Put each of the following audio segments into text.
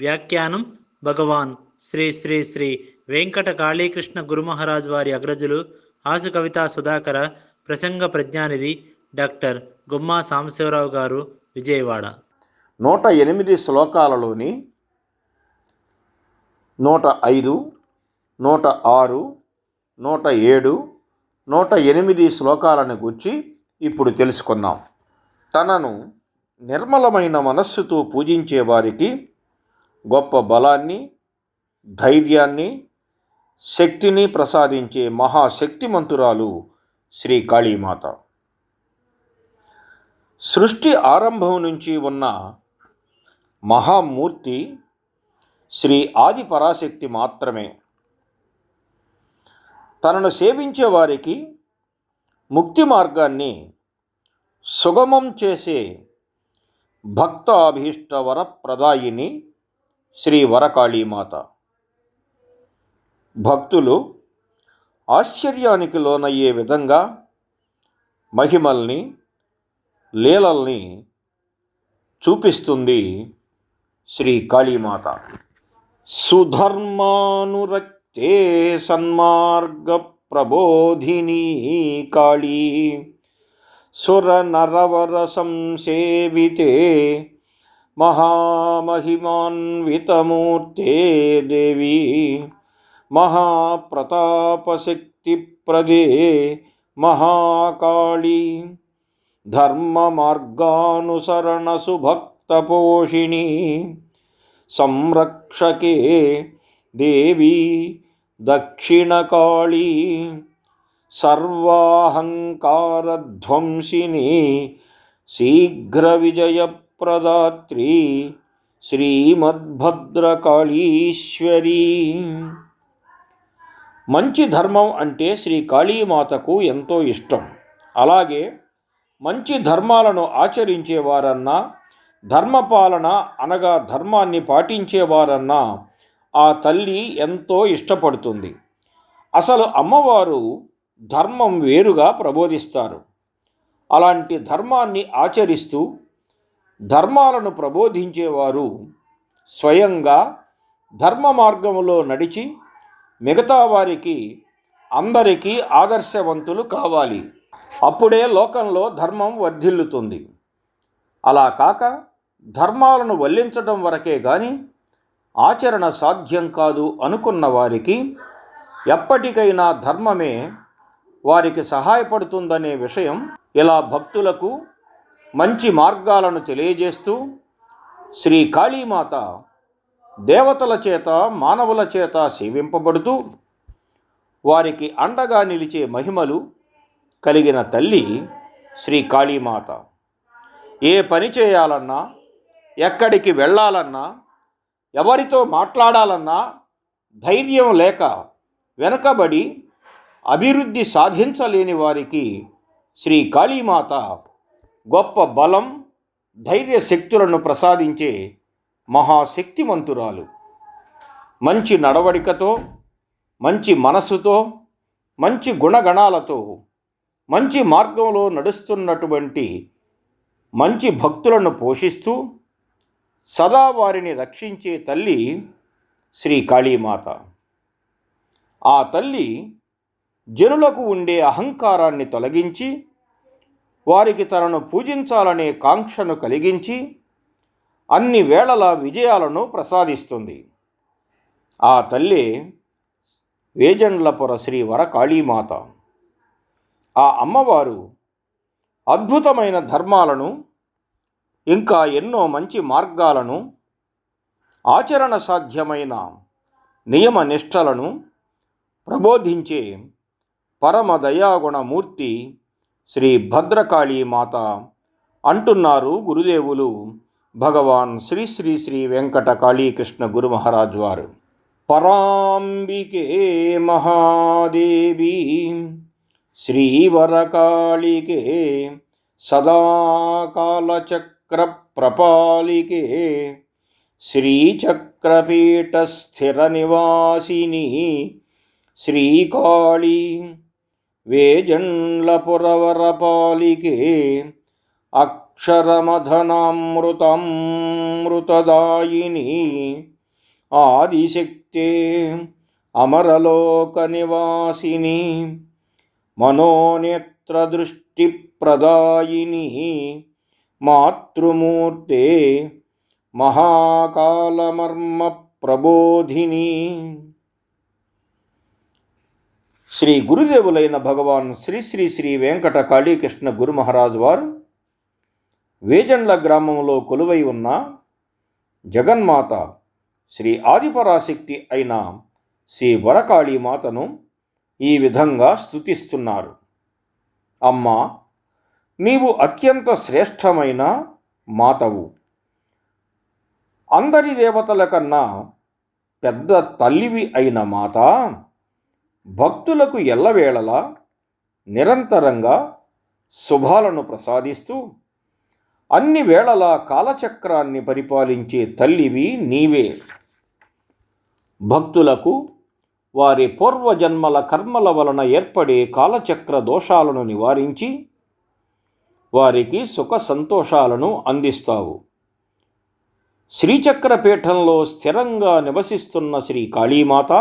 వ్యాఖ్యానం భగవాన్. శ్రీ శ్రీ శ్రీ వెంకట కాళీకృష్ణ గురుమహారాజ్ వారి అగ్రజులు ఆసు కవితా సుధాకర ప్రసంగ ప్రజ్ఞానిధి డాక్టర్ గుమ్మా సాంబశివరావు గారు విజయవాడ. నూట ఎనిమిది శ్లోకాలలోని నూట ఐదు నూట ఆరు నూట ఏడు నూట ఎనిమిది శ్లోకాలను గుర్చి ఇప్పుడు తెలుసుకుందాం. తనను నిర్మలమైన మనస్సుతో పూజించే వారికి గొప్ప బలాన్ని ధైర్యాన్ని శక్తిని ప్రసాదించే మహాశక్తిమంతురాలు శ్రీ కాళీమాత. సృష్టి ఆరంభం నుంచి ఉన్న మహామూర్తి శ్రీ ఆది పరాశక్తి మాత్రమే. తనను సేవించే వారికి ముక్తి మార్గాన్ని సుగమం చేసే భక్త ప్రదాయిని శ్రీ వరకాళీమాత భక్తులు ఆశ్చర్యానికి లోనయ్యే విధంగా మహిమల్ని లీలల్ని చూపిస్తుంది శ్రీ కాళీమాత. సుధర్మానురక్తే సన్మార్గ ప్రబోధిని కాళీ. సురనరవర నరవర महामहिमान्वितमूर्ते देवी महाप्रतापशक्तिप्रदे महाकाली धर्ममार्गानुसरणसुभक्तपोषिणी संरक्षके देवी दक्षिणकाली सर्वाहङ्कारध्वंसिनी शीघ्रविजय ప్రదాత్రీ శ్రీమద్భద్రకాళీశ్వరీ మంచి ధర్మం అంటే శ్రీ కాళీమాతకు ఎంతో ఇష్టం. అలాగే మంచి ధర్మాలను ఆచరించేవారన్నా ధర్మపాలన అనగా ధర్మాన్ని పాటించేవారన్నా ఆ తల్లి ఎంతో ఇష్టపడుతుంది. అసలు అమ్మవారు ధర్మం వేరుగా ప్రబోధిస్తారు. అలాంటి ధర్మాన్ని ఆచరిస్తూ ధర్మాలను ప్రబోధించేవారు స్వయంగా ధర్మ మార్గములో నడిచి మిగతా వారికి అందరికీ ఆదర్శవంతులు కావాలి. అప్పుడే లోకంలో ధర్మం వర్ధిల్లుతుంది. అలా కాక ధర్మాలను వల్లించడం వరకే కానీ ఆచరణ సాధ్యం కాదు అనుకున్న వారికి ఎప్పటికైనా ధర్మమే వారికి సహాయపడుతుందనే విషయం ఇలా భక్తులకు మంచి మార్గాలను తెలియజేస్తూ శ్రీ కాళీమాత దేవతల చేత మానవుల చేత సేవింపబడుతూ వారికి అండగా నిలిచే మహిమలు కలిగిన తల్లి శ్రీ కాళీమాత. ఏ పని చేయాలన్నా ఎక్కడికి వెళ్ళాలన్నా ఎవరితో మాట్లాడాలన్నా ధైర్యం లేక వెనుకబడి అభివృద్ధి సాధించలేని వారికి శ్రీ కాళీమాత గొప్ప బలం ధైర్య శక్తులను ప్రసాదించే మహాశక్తిమంతురాలు. మంచి నడవడికతో మంచి మనసుతో మంచి గుణగణాలతో మంచి మార్గంలో నడుస్తున్నటువంటి మంచి భక్తులను పోషిస్తూ సదా వారిని రక్షించే తల్లి శ్రీ కాళీమాత. ఆ తల్లి జనులకు ఉండే అహంకారాన్ని తొలగించి వారికి తనను పూజించాలనే కాంక్షను కలిగించి అన్ని వేళల విజయాలను ప్రసాదిస్తుంది. ఆ తల్లి వేజండ్లపుర శ్రీ వరకాళీమాత. ఆ అమ్మవారు అద్భుతమైన ధర్మాలను ఇంకా ఎన్నో మంచి మార్గాలను ఆచరణ సాధ్యమైన నియమ నిష్టలను ప్రబోధించే పరమ దయాగుణమూర్తి శ్రీ భద్రకాళీ మాత అంటున్నారు గురుదేవులు భగవాన్ శ్రీ శ్రీ శ్రీ వెంకట కాళీకృష్ణ గురు మహారాజ్ వారు. పరాంబికే మహాదేవి శ్రీవరకాళికే సదాకాలచక్ర ప్రపాలికే శ్రీచక్రపీఠస్థిర నివాసిని శ్రీకాళీ వేజండ్లపురవరపాలికే అక్షరమధనామృతామృతదాయిని ఆదిశక్తే అమరలోక నివాసిని మనోనేత్రదృష్టిప్రదాయిని మాతృమూర్తే మహాకాలమర్మ ప్రబోధిని శ్రీ గురుదేవులైన భగవాన్ శ్రీ శ్రీ శ్రీ వెంకట కాళీకృష్ణ గురు మహారాజు వారు వేజండ్ల గ్రామంలో కొలువై ఉన్న జగన్మాత శ్రీ ఆదిపరాశక్తి అయిన శ్రీ వరకాళీ మాతను ఈ విధంగా స్తుతిస్తున్నారు. అమ్మా నీవు అత్యంత శ్రేష్టమైన మాతవు. అందరి దేవతల కన్నా పెద్ద తల్లివి అయిన మాత భక్తులకు ఎల్లవేళలా నిరంతరంగా శుభాలను ప్రసాదిస్తూ అన్ని వేళలా కాలచక్రాన్ని పరిపాలించే తల్లివి నీవే. భక్తులకు వారి పూర్వజన్మల కర్మల వలన ఏర్పడే కాలచక్ర దోషాలను నివారించి వారికి సుఖ సంతోషాలను అందిస్తావు. శ్రీచక్రపీఠంలో స్థిరంగా నివసిస్తున్న శ్రీ కాళీమాత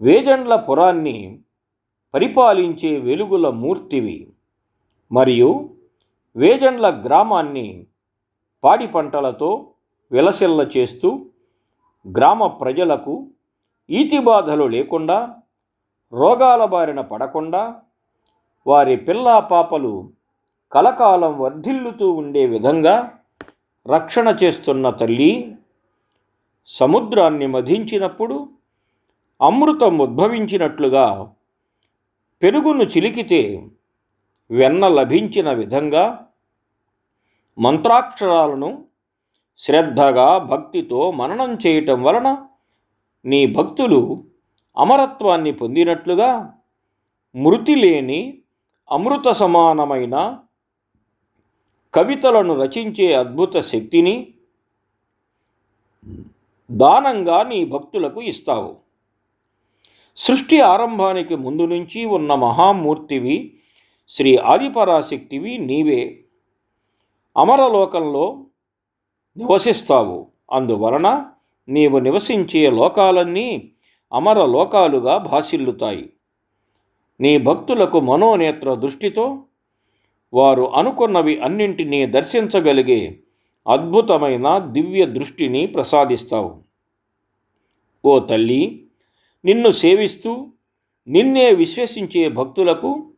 వేజండ్ల పురాన్ని పరిపాలించే వెలుగుల మూర్తివి. మరియు వేజండ్ల గ్రామాన్ని పాడి పంటలతో విలసిల్ల చేస్తూ గ్రామ ప్రజలకు ఈతి బాధలు లేకుండా రోగాల బారిన పడకుండా వారి పిల్లా పాపలు కలకాలం వర్ధిల్లుతూ ఉండే విధంగా రక్షణ చేస్తున్న తల్లి సముద్రాన్ని మధించినప్పుడు అమృతం ఉద్భవించినట్లుగా పెరుగును చిలికితే వెన్న లభించిన విధంగా మంత్రాక్షరాలను శ్రద్ధగా భక్తితో మననం చేయటం వలన నీ భక్తులు అమరత్వాన్ని పొందినట్లుగా మృతి లేని అమృత సమానమైన కవితలను రచించే అద్భుత శక్తిని దానంగా నీ భక్తులకు ఇస్తావు. సృష్టి ఆరంభానికి ముందు నుంచి ఉన్న మహామూర్తివి శ్రీ ఆదిపరాశక్తివి నీవే. అమరలోకంలో నివసిస్తావు. అందువలన నీవు నివసించే లోకాలన్నీ అమరలోకాలుగా భాసిల్లుతాయి. నీ భక్తులకు మనోనేత్ర దృష్టితో వారు అనుకున్నవి అన్నింటినీ దర్శించగలిగే అద్భుతమైన దివ్య దృష్టిని ప్రసాదిస్తావు. ఓ తల్లి నిన్ను సేవిస్తూ నిన్నే విశ్వసించే భక్తులకు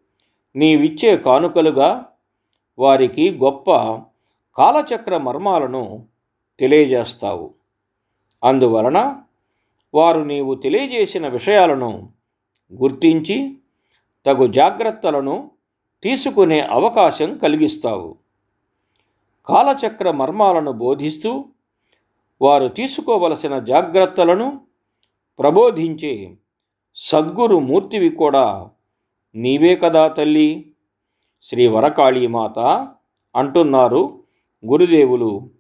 నీవిచ్చే కానుకలుగా వారికి గొప్ప కాలచక్ర మర్మాలను తెలియజేస్తావు. అందువలన వారు నీవు తెలియజేసిన విషయాలను గుర్తించి తగు జాగ్రత్తలను తీసుకునే అవకాశం కలిగిస్తావు. కాలచక్ర మర్మాలను బోధిస్తూ వారు తీసుకోవలసిన జాగ్రత్తలను ప్రబోధించే సద్గురు మూర్తివి కూడా నీవే కదా తల్లి? శ్రీ వరకాళీమాత అంటున్నారు గురుదేవులు.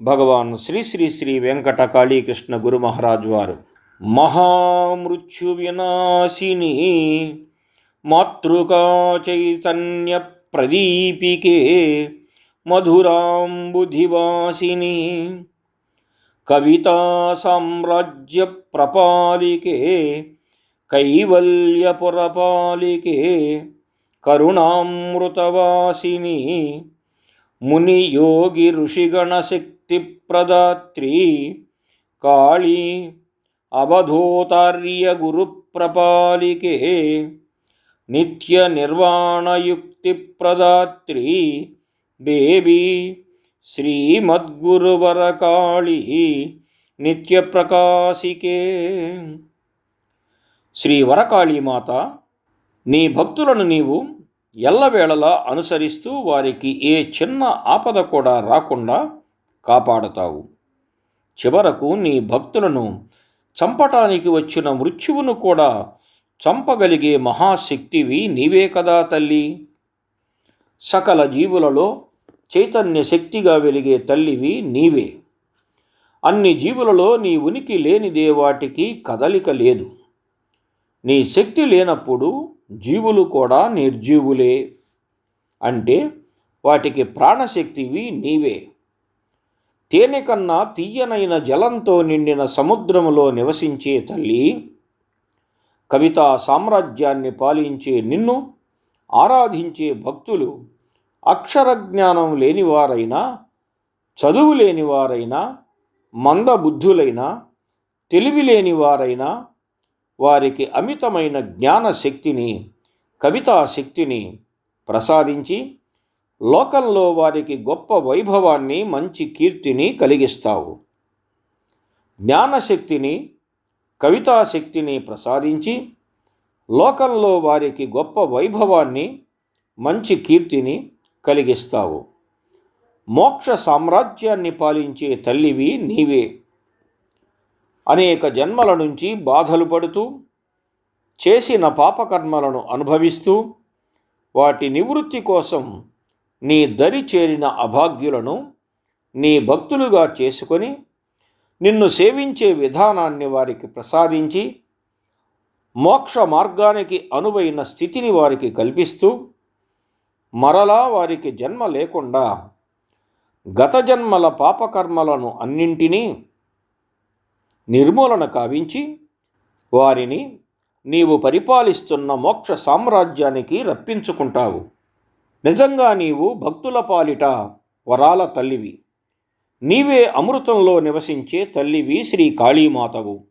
భగవాన్ శ్రీ శ్రీ శ్రీ వెంకట కాళీకృష్ణ గురు మహారాజ్ వారు. మహామృత్యు వినాశిని మాతృకా చైతన్య ప్రదీపికే మధురాంబుధివాసిని. कवितासाम्राज्यप्रपालिके कैवल्यपुरपालिके करुणामृतवासिनि मुनियोगिऋषिगणशक्तिप्रदात्री काळी अवधूतार्यगुरुप्रपालिके नित्यनिर्वाणयुक्तिप्रदात्री देवी శక్తి నిత్య ప్రకాశికే ప్రదాత్రి దేవి నిత్యప్రకాశికే. శ్రీ వరకాళీమాత నీ భక్తులను నీవు ఎల్లవేళలా అనుసరిస్తూ వారికి ఏ చిన్న ఆపద కూడా రాకుండా కాపాడతావు. చివరకు నీ భక్తులను చంపటానికి వచ్చిన మృత్యువును కూడా చంపగలిగే మహాశక్తివి నీవే కదా తల్లి. సకల జీవులలో చైతన్య శక్తిగా వెలిగే తల్లివి నీవే. అన్ని జీవులలో నీ ఉనికి లేనిదే వాటికి కదలిక లేదు. నీ శక్తి లేనప్పుడు జీవులు కూడా నిర్జీవులే. అంటే వాటికి ప్రాణశక్తివి నీవే. తేనె కన్నా తీయనైన జలంతో నిండిన సముద్రములో నివసించే తల్లి కవితా సామ్రాజ్యాన్ని పాలించే నిన్ను ఆరాధించే భక్తులు అక్షర జ్ఞానం లేనివారైనా చదువు లేనివారైనా మందబుద్ధులైనా తెలివి లేనివారైనా వారికి అమితమైన జ్ఞాన శక్తిని కవితా శక్తిని ప్రసాదించి లోకంలో వారికి గొప్ప వైభవాన్ని మంచి కీర్తిని కలిగిస్తావు. జ్ఞానశక్తిని కవితాశక్తిని ప్రసాదించి లోకంలో వారికి గొప్ప వైభవాన్ని మంచి కీర్తిని కలిగిస్తావు. మోక్ష సామ్రాజ్యాన్ని పాలించే తల్లివి నీవే. అనేక జన్మల నుంచి బాధలు పడుతూ చేసిన పాపకర్మలను అనుభవిస్తూ వాటి నివృత్తి కోసం నీ దరి చేరిన అభాగ్యులను నీ భక్తులుగా చేసుకొని నిన్ను సేవించే విధానాన్ని వారికి ప్రసాదించి మోక్ష మార్గానికి అనువైన స్థితిని వారికి కల్పిస్తూ మరలా వారికి జన్మ లేకుండా గత జన్మల పాపకర్మలను అన్నింటినీ నిర్మూలన కావించి వారిని నీవు పరిపాలిస్తున్న మోక్ష సామ్రాజ్యానికి రప్పించుకుంటావు. నిజంగా నీవు భక్తుల పాలిట వరాల తల్లివి. నీవే అమృతంలో నివసించే తల్లివి శ్రీ కాళీమాతవు.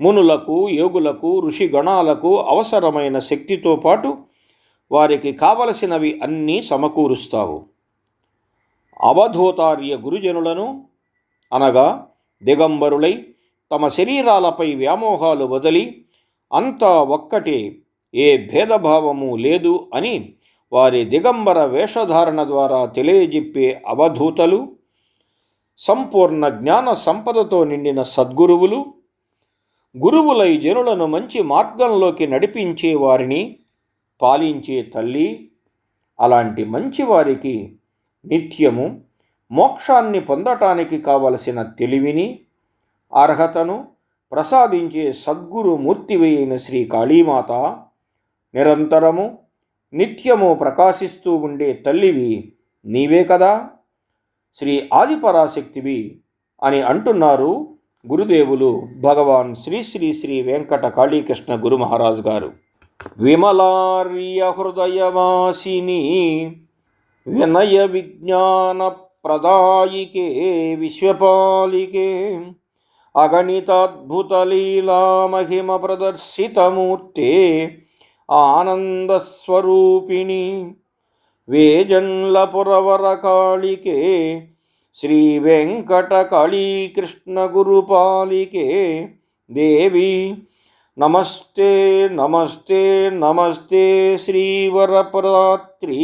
మునులకు యోగులకు ఋషిగణాలకు అవసరమైన శక్తితో పాటు వారికి కావలసినవి అన్నీ సమకూరుస్తావు. అవధూతార్య గురుజనులను అనగా దిగంబరులై తమ శరీరాలపై వ్యామోహాలు వదిలి అంతా ఒక్కటే ఏ భేదభావము లేదు అని వారి దిగంబర వేషధారణ ద్వారా తెలియజెప్పే అవధూతలు సంపూర్ణ జ్ఞాన సంపదతో నిండిన సద్గురువులు గురువులై జనులను మంచి మార్గంలోకి నడిపించే వారిని పాలించే తల్లి అలాంటి మంచివారికి నిత్యము మోక్షాన్ని పొందటానికి కావలసిన తెలివిని అర్హతను ప్రసాదించే సద్గురు మూర్తివి అయిన శ్రీ కాళీమాత నిరంతరము నిత్యము ప్రకాశిస్తూ ఉండే తల్లివి నీవే కదా? శ్రీ ఆదిపరాశక్తివి అని అంటున్నారు గురుదేవులు భగవాన్ శ్రీ శ్రీ శ్రీ వెంకట కాళీకృష్ణ గురు మహారాజ్ గారు. विमलार्यहृदयवासिनी विनय विज्ञान प्रदायिके विश्वपालिके अगणिताद्भुतलीलामहिमप्रदर्शितमूर्ते आनन्दस्वरूपिणि वेजन्लपुरवरकालिके श्रीवेङ्कटकालीकृष्णगुरुपालिके देवी శ్రీ నమస్తే నమస్తే నమస్తే శ్రీవరప్రాత్రి.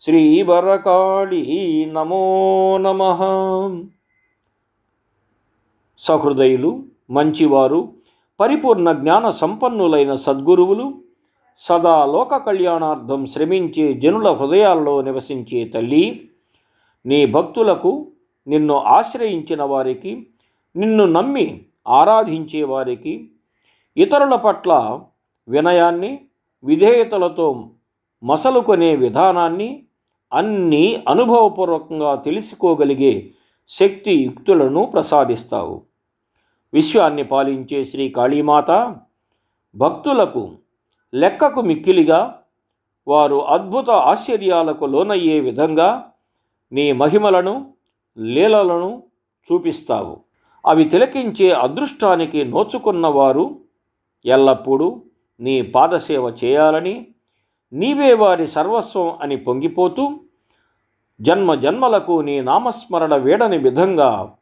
శ్రీవరకాళి నమో నమ. సహృదయులు మంచివారు పరిపూర్ణ జ్ఞాన సంపన్నులైన సద్గురువులు సదా లోక కళ్యాణార్థం శ్రమించే జనుల హృదయాల్లో నివసించే తల్లి నీ భక్తులకు నిన్ను ఆశ్రయించిన వారికి నిన్ను నమ్మి ఆరాధించే వారికి ఇతరుల పట్ల వినయాన్ని విధేయతలతో మసలుకొనే విధానాన్ని అన్నీ అనుభవపూర్వకంగా తెలుసుకోగలిగే శక్తి యుక్తులను ప్రసాదిస్తావు. విశ్వాన్ని పాలించే శ్రీ కాళీమాత భక్తులకు లెక్కకు మిక్కిలిగా వారు అద్భుత ఆశ్చర్యాలకు లోనయ్యే విధంగా నీ మహిమలను లీలలను చూపిస్తావు. అవి తిలకించే అదృష్టానికి నోచుకున్నవారు ఎల్లప్పుడూ నీ పాదసేవ చేయాలని నీవే వారి సర్వస్వం అని పొంగిపోతూ జన్మ జన్మలకు నీ నామస్మరణ వేడని విధంగా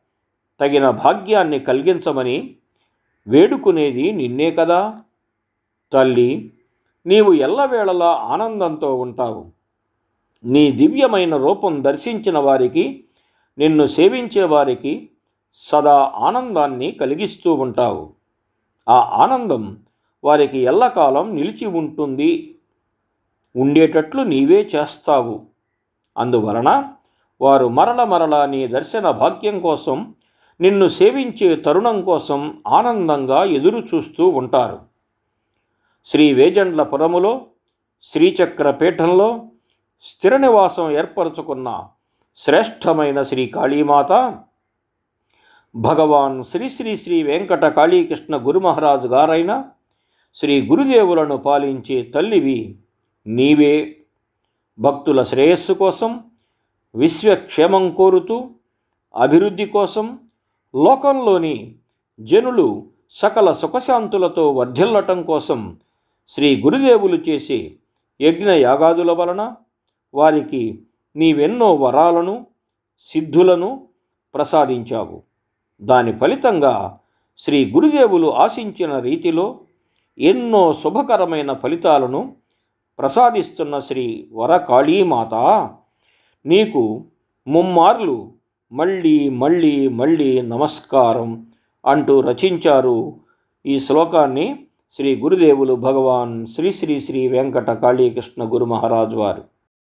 తగిన భాగ్యాన్ని కలిగించమని వేడుకునేది నిన్నే కదా. తల్లి నీవు ఎల్లవేళలా ఆనందంతో ఉంటావు. నీ దివ్యమైన రూపం దర్శించిన వారికి నిన్ను సేవించే వారికి సదా ఆనందాన్ని కలిగిస్తూ ఉంటావు. ఆ ఆనందం వారికి ఎల్లకాలం నిలిచి ఉంటుంది. ఉండేటట్లు నీవే చేస్తావు. అందువలన వారు మరల మరల నీ దర్శన భాగ్యం కోసం నిన్ను సేవించే తరుణం కోసం ఆనందంగా ఎదురు చూస్తూ ఉంటారు. శ్రీ వేజండ్ల పురములో శ్రీచక్ర పీఠంలో స్థిర నివాసం ఏర్పరచుకున్న శ్రేష్టమైన శ్రీ కాళీమాత భగవాన్ శ్రీ శ్రీ శ్రీ వెంకట కాళీకృష్ణ గురుమహారాజు గారైన శ్రీ గురుదేవులను పాలించే తల్లివి నీవే. భక్తుల శ్రేయస్సు కోసం విశ్వక్షేమం కోరుతూ అభివృద్ధి కోసం లోకంలోని జనులు సకల సుఖశాంతులతో వర్ధిల్లటం కోసం శ్రీ గురుదేవులు చేసే యజ్ఞ యాగాదుల వలన వారికి నీవెన్నో వరాలను సిద్ధులను ప్రసాదించావు. దాని ఫలితంగా శ్రీ గురుదేవులు ఆశించిన రీతిలో ఎన్నో శుభకరమైన ఫలితాలను ప్రసాదిస్తున్న శ్రీ వరకాళీమాత. నీకు ముమ్మార్లు మళ్ళీ మళ్ళీ మళ్ళీ నమస్కారం అంటూ రచించారు ఈ శ్లోకాన్ని శ్రీ గురుదేవులు భగవాన్ శ్రీ శ్రీ శ్రీ వెంకట కాళీకృష్ణ గురు మహారాజు వారు.